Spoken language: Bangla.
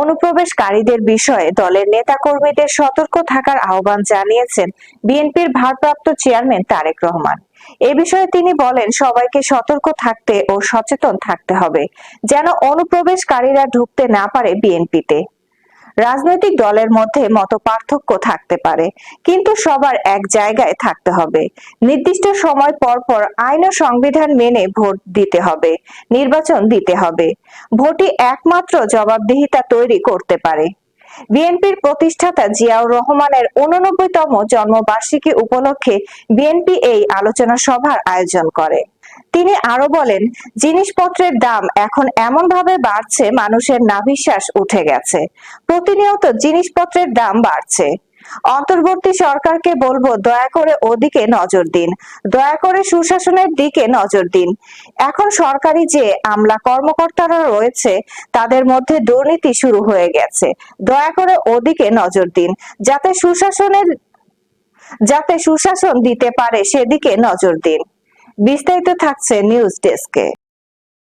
অনুপ্রবেশকারীদের বিষয়ে দলের নেতাকর্মীদের সতর্ক থাকার আহ্বান জানিয়েছেন বিএনপির ভারপ্রাপ্ত চেয়ারম্যান তারেক রহমান। এ বিষয়ে তিনি বলেন, সবাইকে সতর্ক থাকতে ও সচেতন থাকতে হবে, যেন অনুপ্রবেশকারীরা ঢুকতে না পারে বিএনপিতে। রাজনৈতিক দলের মধ্যে মত পার্থক্য থাকতে পারে, কিন্তু সবার এক জায়গায় থাকতে হবে। নির্দিষ্ট সময় পর পর আইন ও সংবিধান মেনে ভোট দিতে হবে, নির্বাচন দিতে হবে। ভোটই একমাত্র জবাবদিহিতা তৈরি করতে পারে। বিএনপির প্রতিষ্ঠাতা জিয়াউর রহমানের উননব্বইতম জন্মবার্ষিকী উপলক্ষে বিএনপি এই আলোচনা সভার আয়োজন করে। তিনি আরও বলেন, জিনিসপত্রের দাম এখন এমন ভাবে বাড়ছে, মানুষের নাভিশ্বাস উঠে গেছে। প্রতিনিয়ত জিনিসপত্রের দাম বাড়ছে। অন্তর্বর্তী সরকারকে বলব, দয়া করে ওদিকে নজর দিন। দয়া করে সুশাসনের দিকে নজর দিন। এখন সরকারি যে আমলা কর্মকর্তারা রয়েছে, তাদের মধ্যে দুর্নীতি শুরু হয়ে গেছে। দয়া করে ওদিকে নজর দিন। যাতে সুশাসনের, যাতে সুশাসন দিতে পারে, সেদিকে নজর দিন। বিস্তারিত থাকছে নিউজ ডেস্কে।